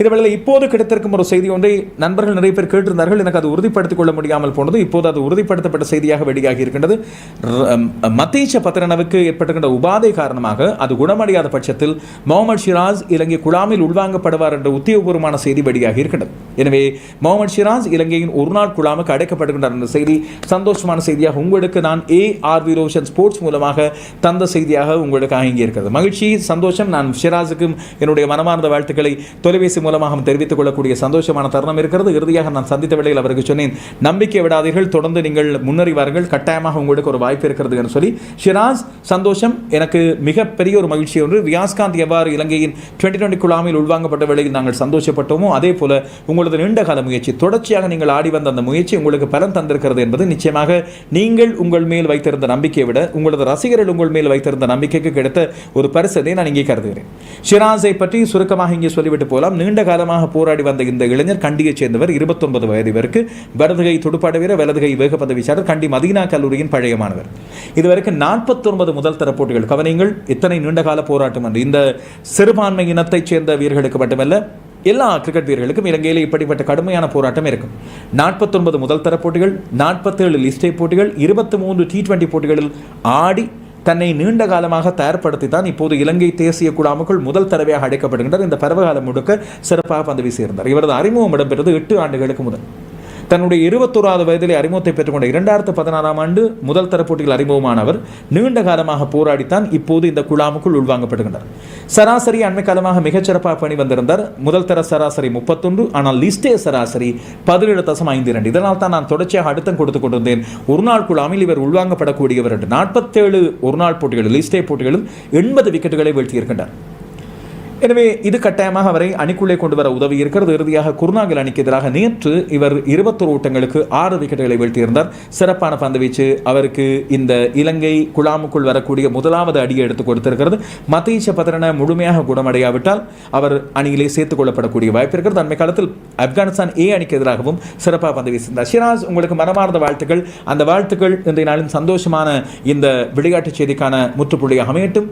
இதுவேளையில் இப்போது கிடைத்திருக்கும் ஒரு செய்தி ஒன்றை நண்பர்கள் நிறைய பேர் கேட்டிருந்தார்கள். எனக்கு அது உறுதிப்படுத்திக் கொள்ள முடியாமல் போனது. இப்போது அது உறுதிப்படுத்தப்பட்ட செய்தியாக வெளியாகி இருக்கின்றது. மத்தீச்ச பத்திரனவுக்கு ஏற்பட்டிருக்கின்ற உபாதை காரணமாக அது குணமடையாத பட்சத்தில் முகமது ஷிராஸ் இலங்கை குழாமில் உள்வாங்கப்படுவார் என்ற உத்தியோகபூர்வமான செய்தி வெளியாகி இருக்கின்றது. எனவே முகமது ஷிராஸ் இலங்கையின் ஒரு நாள் குழாமுக்கு அடைக்கப்படுகின்றார் என்ற செய்தி சந்தோஷமான செய்தியாக உங்களுக்கு நான் A R V Roshan sports மூலமாக தந்த செய்தியாக உங்களுக்கு இங்கே இருக்கிறது மகிழ்ச்சி சந்தோஷம். நான் ஷிராஸுக்கும் என்னுடைய மனமார்ந்த வாழ்த்துக்களை தொலைபேசி மூலமாக தெரிவித்துக் கொள்ளக்கூடிய சந்தோஷமான தருணம் இருக்கிறது. இறுதியாக நான் சந்தித்த வேளையில் அவருக்கு சொன்னேன் நம்பிக்கை விடாதீர்கள் தொடர்ந்து நீங்கள் முன்னறிவார்கள் கட்டாயமாக உங்களுக்கு ஒரு வாய்ப்பு இருக்கிறது என்று சொல்லி ஷிராஸ் சந்தோஷம் எனக்கு மிகப்பெரிய ஒரு மகிழ்ச்சி ஒன்று. வியாஸ்காந்த் எவ்வாறு இலங்கையின் டுவெண்ட்டி டுவெண்ட்டி குழாமில் உள்வாங்கப்பட்ட வேளையில் நாங்கள் சந்தோஷப்பட்டோமோ அதே போல உங்களது நீண்டகால முயற்சி தொடர்ச்சியாக நீங்கள் ஆடி வந்த அந்த முயற்சி உங்களுக்கு பலன் தந்திருக்கிறது என்பது நிச்சயமாக நீங்கள் உங்கள் மேல் வைத்திருந்த நம்பிக்கையை விட உங்களது ரசிகர்கள் உங்கள் மேல் வைத்திருந்த நம்பிக்கைக்கு கிடைத்த ஒரு பரிசதை நான் இங்கே கருதுகிறேன். ஷிராஸை பற்றி சுருக்கமாக இங்கே சொல்லிவிட்டு போகலாம். நீண்ட நீண்ட காலமாக போராடி வந்த இந்த இளைஞர் கண்டியைச் சேர்ந்தவர் இருபத்தொன்பது வயது இவருக்கு. வலதுகை துடுப்பாட வீரர் வலதுகை வேகப்பந்து வீச்சாளர் கண்டி மதீனா கல்லூரியின் பழைய மாணவர். இதுவரைக்கு நாற்பத்தொன்பது முதல் தர போட்டிகள். கவனிங்கள் இத்தனை நீண்டகால போராட்டம் என்று இந்த சிறுபான்மை இனத்தைச் சேர்ந்த வீரர்களுக்கு மட்டுமல்ல எல்லா கிரிக்கெட் வீரர்களுக்கும் இலங்கையில் இப்படிப்பட்ட கடுமையான போராட்டம் இருக்கும். நாற்பத்தொன்பது முதல் தர போட்டிகள் நாற்பத்தேழு லிஸ்டே போட்டிகள் இருபத்தி மூன்று டி டுவெண்டி போட்டிகளில் ஆடி தன்னை நீண்ட காலமாக தயார்படுத்தி தான் இப்போது இலங்கை தேசிய குழாமுக்குள் முதல் தடவையாக அழைக்கப்படுகின்றார் இந்த பருவகாலம் முழுக்க சிறப்பாக பந்து வீசியிருந்தார். இவரது அறிமுகம் இடம்பெற்றது எட்டு ஆண்டுகளுக்கு முதல். தன்னுடைய இருபத்தோராவது வயதிலே அறிமுகத்தை பெற்றுக்கொண்ட இரண்டாயிரத்து பதினாறாம் ஆண்டு முதல் தர போட்டியில் அறிமுகமானவர் நீண்ட காலமாக போராடித்தான் இப்போது இந்த குழாமுக்குள் உள்வாங்கப்படுகின்றார். சராசரி அண்மை காலமாக மிகச்சிறப்பாக பணி வந்திருந்தார். முதல் தர சராசரி முப்பத்தொன்று ஆனால் லிஸ்டே சராசரி பதினேழு தசம் ஐந்து இரண்டு. இதனால் தான் நான் தொடர்ச்சியாக அழுத்தம் கொடுத்து கொண்டிருந்தேன். ஒரு நாள் குழாமில் இவர் உள்வாங்கப்படக்கூடியவர் என்று. நாற்பத்தேழு ஒரு நாள் போட்டிகளில் லிஸ்டே போட்டிகளில் எண்பது விக்கெட்டுகளை வீழ்த்தியிருக்கின்றார். எனவே இது கட்டாயமாக அவரை அணிக்குள்ளே கொண்டு வர உதவி இருக்கிறது. இறுதியாக குருநாகல் அணிக்கு எதிராக நேற்று இவர் இருபத்தொரு ஓட்டங்களுக்கு ஆறு விக்கெட்டுகளை வீழ்த்தியிருந்தார். சிறப்பான பந்துவீச்சு அவருக்கு இந்த இலங்கை குழாமுக்குள் வரக்கூடிய முதலாவது அடியை எடுத்துக் கொடுத்திருக்கிறது. மத்தீச பத்திரன முழுமையாக குணமடையாவிட்டால் அவர் அணியிலே சேர்த்துக் கொள்ளப்படக்கூடிய வாய்ப்பு இருக்கிறது. அண்மை காலத்தில் ஆப்கானிஸ்தான் ஏ அணிக்கு எதிராகவும் சிறப்பாக பந்து வீசியிருந்தார். ஷிராஸ் உங்களுக்கு மனமார்ந்த வாழ்த்துக்கள். அந்த வாழ்த்துக்கள் இன்றைய நாளின் சந்தோஷமான இந்த விளையாட்டுச் செய்திக்கான முற்றுப்புள்ளியாக அமையட்டும்.